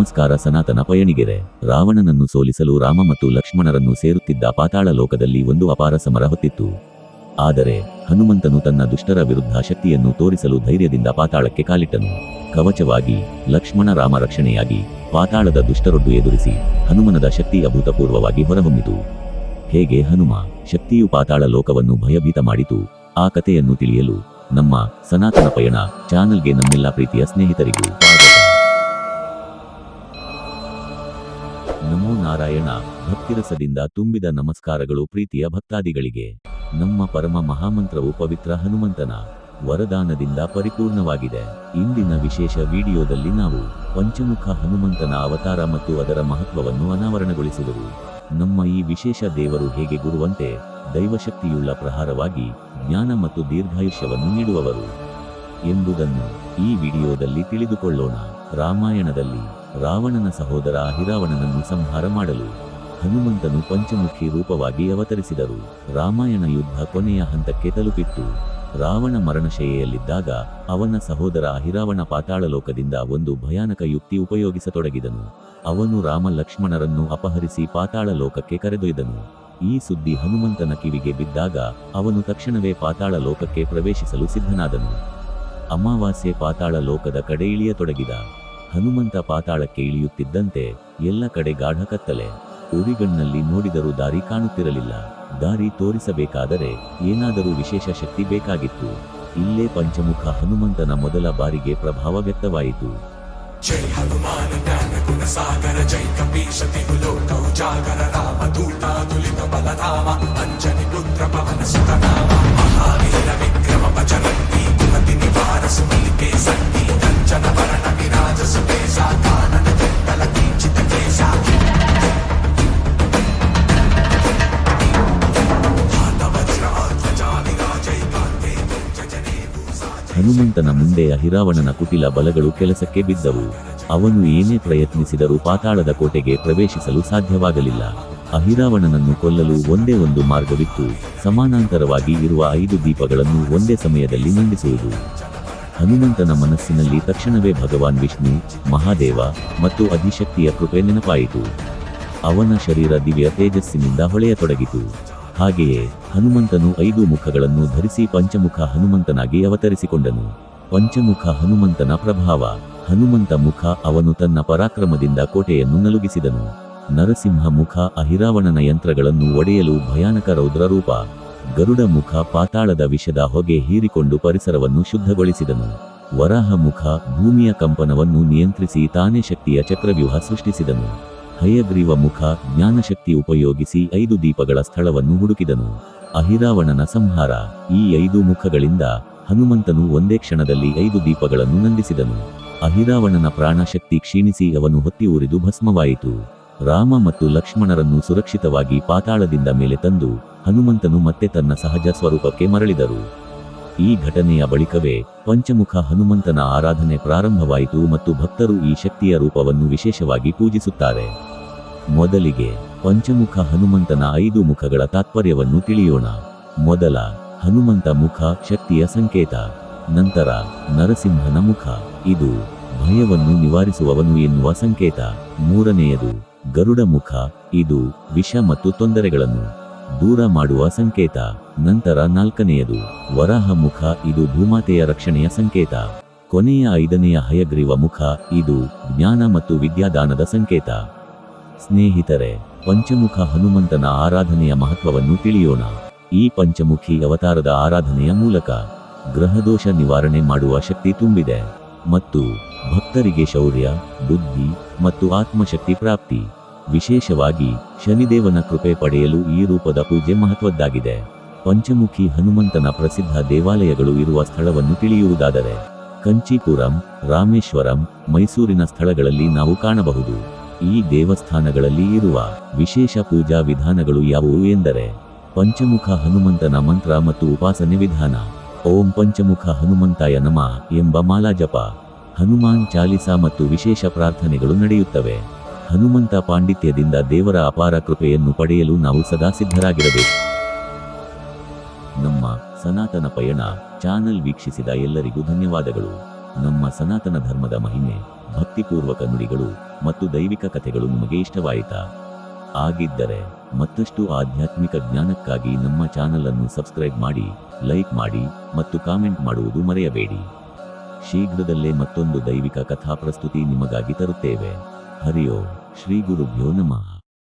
ನಮಸ್ಕಾರ ಸನಾತನ ಪಯಣಿಗೆರೆ. ರಾವಣನನ್ನು ಸೋಲಿಸಲು ರಾಮ ಮತ್ತು ಲಕ್ಷ್ಮಣರನ್ನು ಸೇರುತ್ತಿದ್ದ ಪಾತಾಳ ಲೋಕದಲ್ಲಿ ಒಂದು ಅಪಾರ ಸಮರ ಹೊತ್ತಿತ್ತು. ಆದರೆ, ಹನುಮಂತನು ತನ್ನ ದುಷ್ಟರ ವಿರುದ್ಧ ಶಕ್ತಿಯನ್ನು ತೋರಿಸಲು ಧೈರ್ಯದಿಂದ ಪಾತಾಳಕ್ಕೆ ಕಾಲಿಟ್ಟನು. ಕವಚವಾಗಿ, ಲಕ್ಷ್ಮಣ ರಾಮ ರಕ್ಷಣೆಯಾಗಿ, ಪಾತಾಳದ ದುಷ್ಟರೊಡ್ಡು ಎದುರಿಸಿ, ಹನುಮನದ ಶಕ್ತಿ ಅಭೂತಪೂರ್ವವಾಗಿ ಹೊರಹೊಮ್ಮಿತು. ಹೇಗೆ ಹನುಮ, ಶಕ್ತಿಯು ಪಾತಾಳ ಲೋಕವನ್ನು ಭಯಭೀತ ಮಾಡಿತು, ಆ ಕಥೆಯನ್ನು ತಿಳಿಯಲು ನಮ್ಮ ಸನಾತನ ಪಯಣ ಚಾನಲ್ಗೆ ನಮ್ಮೆಲ್ಲ ಪ್ರೀತಿಯ ಸ್ನೇಹಿತರಿಗೂ ನಾರಾಯಣ ಭಕ್ತಿರಸದಿಂದ ತುಂಬಿದ ನಮಸ್ಕಾರಗಳು ಪ್ರೀತಿಯ ಭಕ್ತಾದಿಗಳಿಗೆ. ನಮ್ಮ ಪರಮ ಮಹಾಮಂತ್ರವು ಪವಿತ್ರ ಹನುಮಂತನ ವರದಾನದಿಂದ ಪರಿಪೂರ್ಣವಾಗಿದೆ. ಇಂದಿನ ವಿಶೇಷ ವಿಡಿಯೋದಲ್ಲಿ ನಾವು ಪಂಚಮುಖ ಹನುಮಂತನ ಅವತಾರ ಮತ್ತು ಅದರ ಮಹತ್ವವನ್ನು ಅನಾವರಣಗೊಳಿಸಿದರು ನಮ್ಮ ಈ ವಿಶೇಷ ದೇವರು ಹೇಗೆ ಗುರುವಂತೆ ದೈವಶಕ್ತಿಯುಳ್ಳ ಪ್ರಹಾರವಾಗಿ ಜ್ಞಾನ ಮತ್ತು ದೀರ್ಘಾಯುಷ್ಯವನ್ನು ನೀಡುವವರು ಎಂಬುದನ್ನು ಈ ವಿಡಿಯೋದಲ್ಲಿ ತಿಳಿದುಕೊಳ್ಳೋಣ. ರಾಮಾಯಣದಲ್ಲಿ ರಾವಣನ ಸಹೋದರ ಅಹಿರಾವಣನನ್ನು ಸಂಹಾರ ಮಾಡಲು ಹನುಮಂತನು ಪಂಚಮುಖಿ ರೂಪವಾಗಿ ಅವತರಿಸಿದರು. ರಾಮಾಯಣ ಯುದ್ಧ ಕೊನೆಯ ಹಂತಕ್ಕೆ ತಲುಪಿತ್ತು. ರಾವಣ ಮರಣಶಯ್ಯೆಯಲ್ಲಿದ್ದಾಗ ಅವನ ಸಹೋದರ ಅಹಿರಾವಣ ಪಾತಾಳ ಲೋಕದಿಂದ ಒಂದು ಭಯಾನಕ ಯುಕ್ತಿ ಉಪಯೋಗಿಸತೊಡಗಿದನು. ಅವನು ರಾಮ ಲಕ್ಷ್ಮಣರನ್ನು ಅಪಹರಿಸಿ ಪಾತಾಳ ಲೋಕಕ್ಕೆ ಕರೆದೊಯ್ದನು. ಈ ಸುದ್ದಿ ಹನುಮಂತನ ಕಿವಿಗೆ ಬಿದ್ದಾಗ ಅವನು ತಕ್ಷಣವೇ ಪಾತಾಳ ಲೋಕಕ್ಕೆ ಪ್ರವೇಶಿಸಲು ಸಿದ್ಧನಾದನು. ಅಮಾವಾಸ್ಯೆ ಪಾತಾಳ ಲೋಕದ ಕಡೆ ಇಳಿಯತೊಡಗಿದ. ಹನುಮಂತ ಪಾತಾಳಕ್ಕೆ ಇಳಿಯುತ್ತಿದ್ದಂತೆ ಎಲ್ಲ ಕಡೆ ಗಾಢ ಕತ್ತಲೆ ಊರಿಗಣ್ಣಲ್ಲಿ ನೋಡಿದರೂ ದಾರಿ ಕಾಣುತ್ತಿರಲಿಲ್ಲ. ದಾರಿ ತೋರಿಸಬೇಕಾದರೆ ಏನಾದರೂ ವಿಶೇಷ ಶಕ್ತಿ ಬೇಕಾಗಿತ್ತು. ಇಲ್ಲೇ ಪಂಚಮುಖ ಹನುಮಂತನ ಮೊದಲ ಬಾರಿಗೆ ಪ್ರಭಾವ ವ್ಯಕ್ತವಾಯಿತು. ಜೈ ಹನುಮಾನ ಜ್ಞಾನ ಗುಣ ಸಾಗರ, ಜೈ ಕಪೀಶ ತಿಗುಲೋಕ ಉಜಾಗರ ರಾಮ ದೂತ ತುಲಿತ ಬಲಧಾಮ, ಅಂಜನಿ ಪುತ್ರ ಪವನ ಸುತನಾಮ, ಮಹಾವೀರ ವಿಕ್ರಮ ಭಜನಂತಿ ಕುಮತಿ ನಿವಾರ ಸುಮಲಿಕೆ ಸಂತಿ ಕಂಚನ ವರಣ ಹನುಮಂತನ ಮುಂದೆ ಅಹಿರಾವಣನ ಕುಟಿಲ ಬಲಗಳು ಕೆಲಸಕ್ಕೆ ಬಿದ್ದವು. ಅವನು ಏನೇ ಪ್ರಯತ್ನಿಸಿದರೂ ಪಾತಾಳದ ಕೋಟೆಗೆ ಪ್ರವೇಶಿಸಲು ಸಾಧ್ಯವಾಗಲಿಲ್ಲ. ಅಹಿರಾವಣನನ್ನು ಕೊಲ್ಲಲು ಒಂದೇ ಒಂದು ಮಾರ್ಗವಿತ್ತು. ಸಮಾನಾಂತರವಾಗಿ ಇರುವ ಐದು ದೀಪಗಳನ್ನು ಒಂದೇ ಸಮಯದಲ್ಲಿ ಮಂಡಿಸುವುದು. ಹನುಮಂತನ ಮನಸ್ಸಿನಲ್ಲಿ ತಕ್ಷಣವೇ ಭಗವಾನ್ ವಿಷ್ಣು, ಮಹಾದೇವ ಮತ್ತು ಅಧಿಶಕ್ತಿಯ ಕೃಪೆ ನೆನಪಾಯಿತು. ಅವನ ಶರೀರ ದಿವ್ಯ ತೇಜಸ್ಸಿನಿಂದ ಹೊಳೆಯತೊಡಗಿತು. ಹಾಗೆಯೇ ಹನುಮಂತನು ಐದು ಮುಖಗಳನ್ನು ಧರಿಸಿ ಪಂಚಮುಖ ಹನುಮಂತನಾಗಿ ಅವತರಿಸಿಕೊಂಡನು. ಪಂಚಮುಖ ಹನುಮಂತನ ಪ್ರಭಾವ, ಹನುಮಂತ ಮುಖ ಅವನು ತನ್ನ ಪರಾಕ್ರಮದಿಂದ ಕೋಟೆಯನ್ನು ನಲುಗಿಸಿದನು. ನರಸಿಂಹ ಮುಖ ಅಹಿರಾವಣನ ಯಂತ್ರಗಳನ್ನು ಒಡೆಯಲು ಭಯಾನಕ ರೌದ್ರ ರೂಪ ಗರುಡ ಮುಖ ಪಾತಾಳದ ವಿಷದ ಹೊಗೆ ಹೀರಿಕೊಂಡು ಪರಿಸರವನ್ನು ಶುದ್ಧಗೊಳಿಸಿದನು. ವರಾಹ ಮುಖ ಭೂಮಿಯ ಕಂಪನವನ್ನು ನಿಯಂತ್ರಿಸಿ ತಾನೇ ಶಕ್ತಿಯ ಚಕ್ರವ್ಯೂಹ ಸೃಷ್ಟಿಸಿದನು. ಹಯಗ್ರೀವ ಮುಖ ಜ್ಞಾನಶಕ್ತಿ ಉಪಯೋಗಿಸಿ ಐದು ದೀಪಗಳ ಸ್ಥಳವನ್ನು ಹುಡುಕಿದನು. ಅಹಿರಾವಣನ ಸಂಹಾರ ಈ ಐದು ಮುಖಗಳಿಂದ ಹನುಮಂತನು ಒಂದೇ ಕ್ಷಣದಲ್ಲಿ ಐದು ದೀಪಗಳನ್ನು ನಂದಿಸಿದನು. ಅಹಿರಾವಣನ ಪ್ರಾಣಶಕ್ತಿ ಕ್ಷೀಣಿಸಿ ಅವನು ಹೊತ್ತಿ ಉರಿದು ಭಸ್ಮವಾಯಿತು. ರಾಮ ಮತ್ತು ಲಕ್ಷ್ಮಣರನ್ನು ಸುರಕ್ಷಿತವಾಗಿ ಪಾತಾಳದಿಂದ ಮೇಲೆ ತಂದು ಹನುಮಂತನು ಮತ್ತೆ ತನ್ನ ಸಹಜ ಸ್ವರೂಪಕ್ಕೆ ಮರಳಿದರು. ಈ ಘಟನೆಯ ಬಳಿಕವೇ ಪಂಚಮುಖ ಹನುಮಂತನ ಆರಾಧನೆ ಪ್ರಾರಂಭವಾಯಿತು ಮತ್ತು ಭಕ್ತರು ಈ ಶಕ್ತಿಯ ರೂಪವನ್ನು ವಿಶೇಷವಾಗಿ ಪೂಜಿಸುತ್ತಾರೆ. ಮೊದಲಿಗೆ ಪಂಚಮುಖ ಹನುಮಂತನ ಐದು ಮುಖಗಳ ತಾತ್ಪರ್ಯವನ್ನು ತಿಳಿಯೋಣ. ಮೊದಲ, ಹನುಮಂತ ಮುಖ ಶಕ್ತಿಯ ಸಂಕೇತ. ನಂತರ, ನರಸಿಂಹನ ಮುಖ. ಇದು ಭಯವನ್ನು ನಿವಾರಿಸುವವನು ಎನ್ನುವ ಸಂಕೇತ. ಮೂರನೆಯದು ಗರುಡ ಮುಖ, ಇದು ವಿಷ ಮತ್ತು ತೊಂದರೆಗಳನ್ನು ದೂರ ಮಾಡುವ ಸಂಕೇತ. ನಂತರ ನಾಲ್ಕನೆಯದು, ವರಾಹ ಮುಖ, ಇದು ಭೂಮಾತೆಯ ರಕ್ಷಣೆಯ ಸಂಕೇತ. ಕೊನೆಯ ಐದನೆಯ ಹಯಗ್ರೀವ ಮುಖ, ಇದು ಜ್ಞಾನ ಮತ್ತು ವಿದ್ಯಾದಾನದ ಸಂಕೇತ. ಸ್ನೇಹಿತರೆ, ಪಂಚಮುಖ ಹನುಮಂತನ ಆರಾಧನೆಯ ಮಹತ್ವವನ್ನು ತಿಳಿಯೋಣ. ಈ ಪಂಚಮುಖಿ ಅವತಾರದ ಆರಾಧನೆಯ ಮೂಲಕ ಗ್ರಹದೋಷ ನಿವಾರಣೆ ಮಾಡುವ ಶಕ್ತಿ ತುಂಬಿದೆ. ಮತ್ತು ಭಕ್ತರಿಗೆ ಶೌರ್ಯ, ಬುದ್ಧಿ ಮತ್ತು ಆತ್ಮಶಕ್ತಿ ಪ್ರಾಪ್ತಿ. ವಿಶೇಷವಾಗಿ ಶನಿದೇವನ ಕೃಪೆ ಪಡೆಯಲು ಈ ರೂಪದ ಪೂಜೆ ಮಹತ್ವದ್ದಾಗಿದೆ. ಪಂಚಮುಖಿ ಹನುಮಂತನ ಪ್ರಸಿದ್ಧ ದೇವಾಲಯಗಳು ಇರುವ ಸ್ಥಳವನ್ನು ತಿಳಿಯುವುದಾದರೆ, ಕಂಚೀಪುರಂ, ರಾಮೇಶ್ವರಂ, ಮೈಸೂರಿನ ಸ್ಥಳಗಳಲ್ಲಿ ನಾವು ಕಾಣಬಹುದು. ಈ ದೇವಸ್ಥಾನಗಳಲ್ಲಿ ಇರುವ ವಿಶೇಷ ಪೂಜಾ ವಿಧಾನಗಳು ಯಾವುವು ಎಂದರೆ, ಪಂಚಮುಖ ಹನುಮಂತನ ಮಂತ್ರ ಮತ್ತು ಉಪಾಸನೆ ವಿಧಾನ. ಓಂ ಪಂಚಮುಖ ಹನುಮಂತಾಯ ನಮಃ ಎಂಬ ಮಾಲಾ ಜಪ ಹನುಮಾನ್ ಚಾಲಿಸಾ ಮತ್ತು ವಿಶೇಷ ಪ್ರಾರ್ಥನೆಗಳು ನಡೆಯುತ್ತವೆ. ಹನುಮಂತ ಪಾಂಡಿತ್ಯದಿಂದ ದೇವರ ಅಪಾರ ಕೃಪೆಯನ್ನು ಪಡೆಯಲು ನಾವು ಸದಾ ಸಿದ್ಧರಾಗಿರಬೇಕು. ನಮ್ಮ ಸನಾತನ ಪಯಣ ಚಾನಲ್ ವೀಕ್ಷಿಸಿದ ಎಲ್ಲರಿಗೂ ಧನ್ಯವಾದಗಳು. ನಮ್ಮ ಸನಾತನ ಧರ್ಮದ ಮಹಿಮೆ, ಭಕ್ತಿಪೂರ್ವಕ ನುಡಿಗಳು ಮತ್ತು ದೈವಿಕ ಕಥೆಗಳು ನಿಮಗೆ ಇಷ್ಟವಾಯಿತ? ಆಗಿದ್ದರೆ ಮತ್ತಷ್ಟು ಆಧ್ಯಾತ್ಮಿಕ ಜ್ಞಾನಕ್ಕಾಗಿ ನಮ್ಮ ಚಾನಲ್ ಅನ್ನು ಸಬ್ಸ್ಕ್ರೈಬ್ ಮಾಡಿ, ಲೈಕ್ ಮಾಡಿ ಮತ್ತು ಕಾಮೆಂಟ್ ಮಾಡುವುದು ಮರೆಯಬೇಡಿ. ಶೀಘ್ರದಲ್ಲೇ ಮತ್ತೊಂದು ದೈವಿಕ ಕಥಾ ಪ್ರಸ್ತುತಿ ನಿಮಗಾಗಿ ತರುತ್ತೇವೆ. ಹರಿಯೋ ಶ್ರೀ ಗುರುಭ್ಯೋ ನಮಃ.